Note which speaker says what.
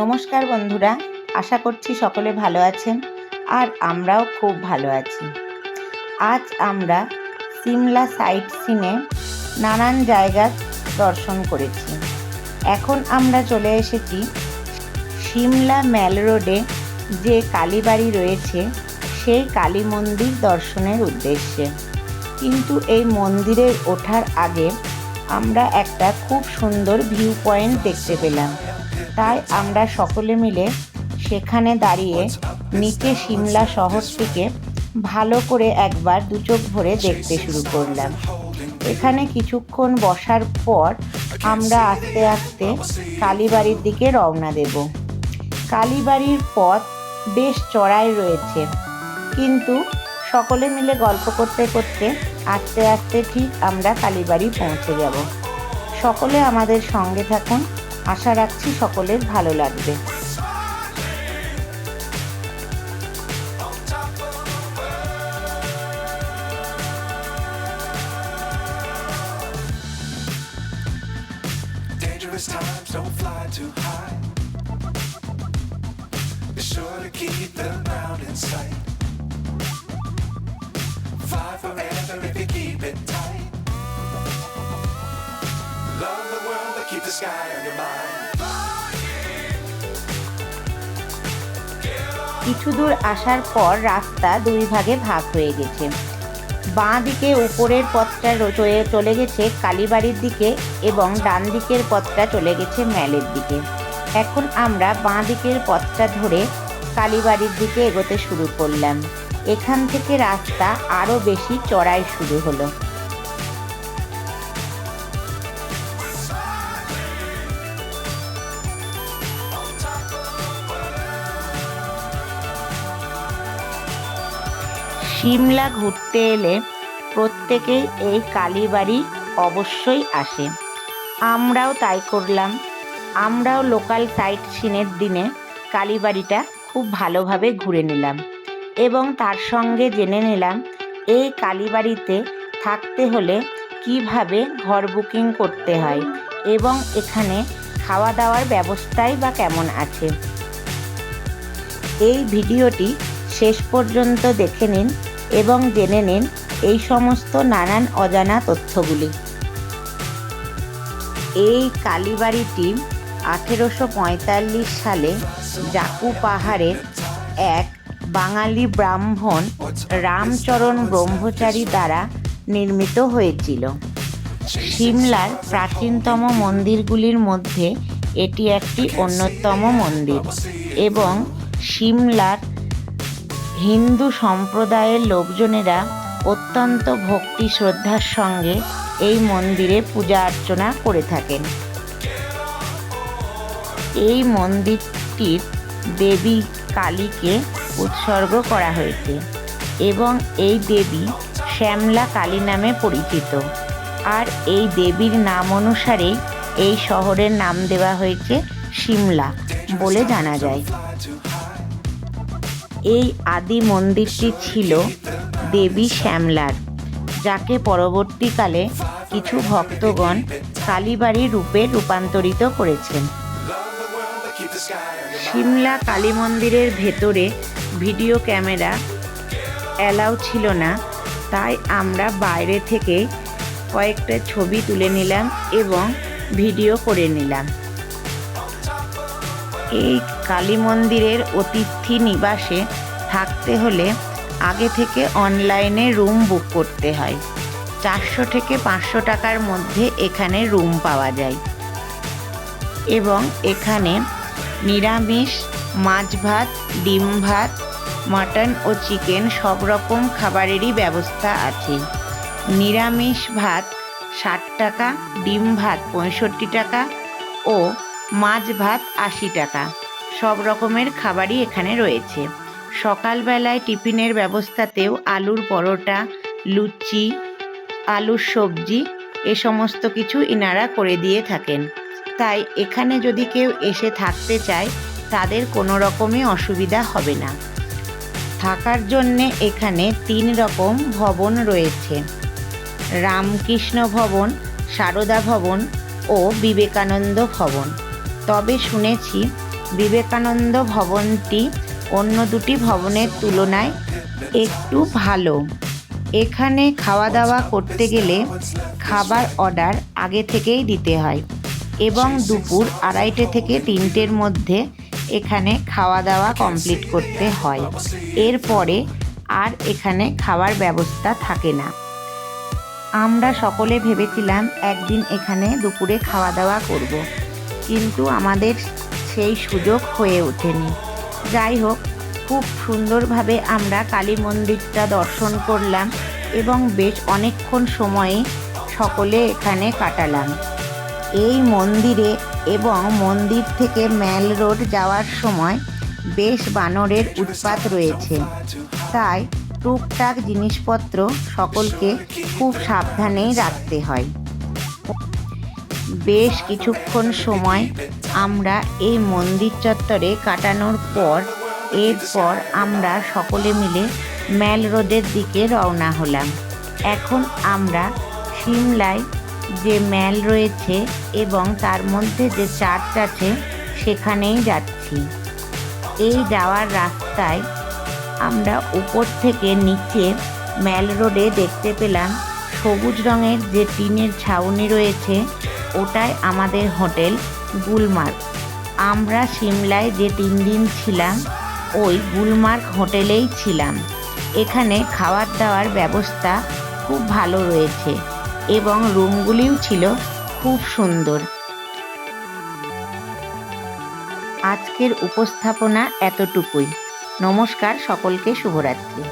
Speaker 1: নমস্কার বন্ধুরা, আশা করছি সকলে ভালো আছেন আর আমরাও খুব ভালো আছি। আজ আমরা সিমলা সাইট সিনে নানান জায়গা দর্শন করেছি। এখন আমরা চলে এসেছি সিমলা ম্যাল রোডে যে কালীবাড়ি রয়েছে, সেই কালী মন্দির দর্শনের উদ্দেশ্যে। কিন্তু এই মন্দিরে ওঠার আগে আমরা একটা খুব সুন্দর ভিউ পয়েন্ট দেখতে পেলাম। তাই আমরা সকলে মিলে সেখানে দাঁড়িয়ে নিচে সিমলা শহরটিকে ভালো করে একবার দু চোখ ভরে দেখতে শুরু করলাম। এখানে কিছুক্ষণ বসার পর আমরা আস্তে আস্তে কালীবাড়ির দিকে রওনা দেব। কালীবাড়ির পথ বেশ চড়াই রয়েছে, কিন্তু সকলে মিলে গল্প করতে করতে আস্তে আস্তে ঠিক আমরা কালীবাড়ি পৌঁছে যাব। সকলে আমাদের সঙ্গে থাকুন। আশা রাখছি সকলের ভালো লাগবে
Speaker 2: Dangerous times don't fly too high. Be sure to keep the ground in sight. Fly forever if you keep the sky on your mind.
Speaker 1: কিছু দূর আসার পর রাস্তা দুই ভাগে ভাগ হয়ে গেছে। বাঁ দিকে উপরের পথটা চলে গেছে কালীবাড়ির দিকে এবং ডান দিকের পথটা চলে গেছে ম্যালের দিকে। এখন আমরা বাঁ দিকের পথটা ধরে কালীবাড়ির দিকে এগোতে শুরু করলাম। এখান থেকে রাস্তা আরও বেশি চড়াই শুরু হলো। সিমলা ঘুরতে এলে প্রত্যেকেই এই কালীবাড়ি অবশ্যই আসে। আমরাও তাই করলাম। আমরাও লোকাল সাইট সিনের দিনে কালীবাড়িটা খুব ভালোভাবে ঘুরে নিলাম এবং তার সঙ্গে জেনে নিলাম এই কালীবাড়িতে থাকতে হলে কীভাবে ঘর বুকিং করতে হয় এবং এখানে খাওয়া দাওয়ার ব্যবস্থাই বা কেমন আছে। এই ভিডিওটি শেষ পর্যন্ত দেখে নিন। এবং জেনে নিন এই সমস্ত নানান অজানা তথ্যগুলি। এই কালীবাড়িটি আঠেরোশো পঁয়তাল্লিশ সালে জাকু পাহাড়ের এক বাঙালি ব্রাহ্মণ রামচরণ ব্রহ্মচারী দ্বারা নির্মিত হয়েছিল। সিমলার প্রাচীনতম মন্দিরগুলির মধ্যে এটি একটি অন্যতম মন্দির এবং সিমলার হিন্দু সম্প্রদায়ের লোকজনেরা অত্যন্ত ভক্তি শ্রদ্ধার সঙ্গে এই মন্দিরে পূজা অর্চনা করে থাকেন। এই মন্দিরটির দেবী কালীকে উৎসর্গ করা হয়েছে এবং এই দেবী শ্যামলা কালী নামে পরিচিত। আর এই দেবীর নাম অনুসারেই এই শহরের নাম দেওয়া হয়েছে সিমলা বলে জানা যায়। এই আদি মন্দিরটি ছিল দেবী শ্যামলার, যাকে পরবর্তীকালে কিছু ভক্তগণ কালীবাড়ি রূপে রূপান্তরিত করেছেন. সিমলা কালী মন্দিরের ভেতরে ভিডিও ক্যামেরা অ্যালাউ ছিল না, তাই আমরা বাইরে থেকে কয়েকটা ছবি তুলে নিলাম এবং ভিডিও করে নিলাম এই কালী মন্দিরের অতিথি নিবাসে থাকতে হলে আগে থেকে অনলাইনে রুম বুক করতে হয়। চারশো থেকে পাঁচশো টাকার মধ্যে এখানে রুম পাওয়া যায়। এবং এখানে নিরামিষ, মাছ ভাত, ডিম ভাত, মাটন ও চিকেন সব রকম খাবারেরই ব্যবস্থা আছে। নিরামিষ ভাত ষাট টাকা, ডিম ভাত পঁয়ষট্টি টাকা ও মাছ ভাত আশি টাকা। সব রকমের খাবারই এখানে রয়েছে। সকালবেলায় টিফিনের ব্যবস্থাতেও আলুর পরোটা, লুচি, আলুর সবজি, এ সমস্ত কিছু ইনারা করে দিয়ে থাকেন। তাই এখানে যদি কেউ এসে থাকতে চায়, তাদের কোনো রকমই অসুবিধা হবে না। থাকার জন্যে এখানে তিন রকম ভবন রয়েছে। রামকৃষ্ণ ভবন, সারদা ভবন ও বিবেকানন্দ ভবন। তবে শুনেছি বিবেকানন্দ ভবনটি অন্য দুটি ভবনের তুলনায় একটু ভালো। এখানে খাওয়া দাওয়া করতে গেলে খাবার অর্ডার আগে থেকেই দিতে হয় এবং দুপুর আড়াইটে থেকে তিনটের মধ্যে এখানে খাওয়া দাওয়া কমপ্লিট করতে হয়। এরপরে আর এখানে খাওয়ার ব্যবস্থা থাকে না। আমরা সকলে ভেবেছিলাম একদিন এখানে দুপুরে খাওয়া দাওয়া করব। কিন্তু আমাদের সেই সুযোগ হয়ে ওঠেনি। যাই হোক, খুব সুন্দরভাবে আমরা কালী মন্দিরটা দর্শন করলাম এবং বেশ অনেকক্ষণ সময়ে সকলে এখানে কাটালাম। এই মন্দিরে এবং মন্দির থেকে ম্যাল রোড যাওয়ার সময় বেশ বানরের উৎপাত রয়েছে। তাই টুকটাক জিনিসপত্র সকলকে খুব সাবধানেই রাখতে হয়। বেশ কিছুক্ষণ সময় আমরা এই মন্দির চত্বরে কাটানোর পর, এরপর আমরা সকলে মিলে ম্যাল রোডের দিকে রওনা হলাম। এখন আমরা সিমলায় যে ম্যাল রয়েছে এবং তার মধ্যে যে চার্চ আছে, সেখানেই যাচ্ছি। এই যাওয়ার রাস্তায় আমরা উপর থেকে নিচে ম্যাল রোডে দেখতে পেলাম সবুজ রঙের যে টিনের ছাউনি রয়েছে ওটাই আমাদের হোটেল গুলমার্গ। আমরা সিমলায় যে তিন দিন ছিলাম, ওই গুলমার্গ হোটেলেই ছিলাম। এখানে খাওয়ার দাওয়ার ব্যবস্থা খুব ভালো রয়েছে এবং রুমগুলিও ছিল খুব সুন্দর। আজকের উপস্থাপনা এতটুকুই। নমস্কার, সকলকে শুভরাত্রি।